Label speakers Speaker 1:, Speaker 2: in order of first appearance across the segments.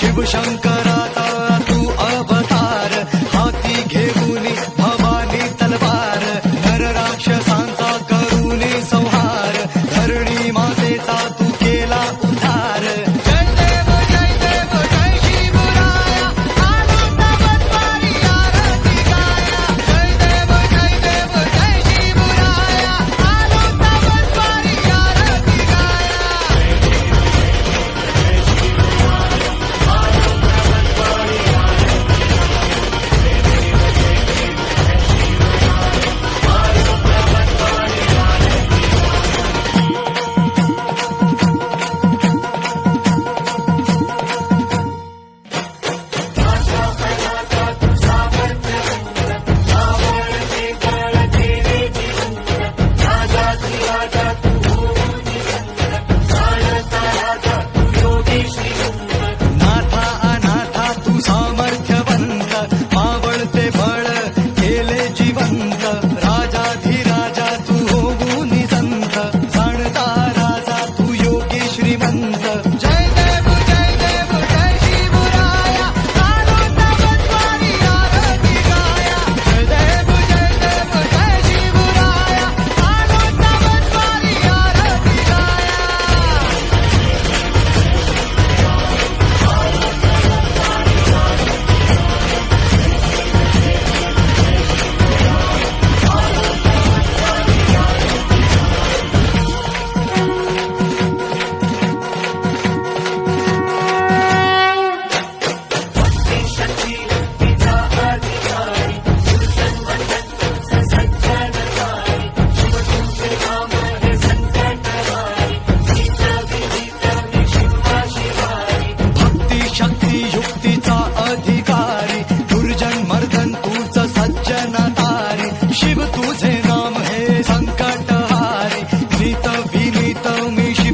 Speaker 1: शिवशंकर ಬಂದ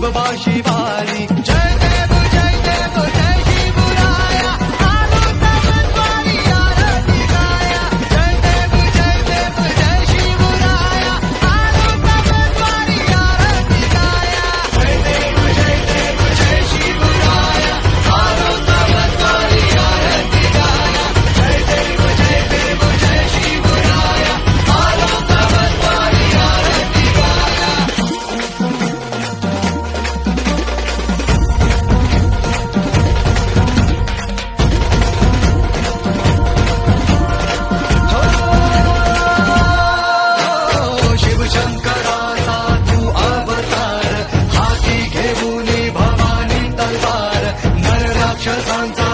Speaker 1: नाम हे 这场仗。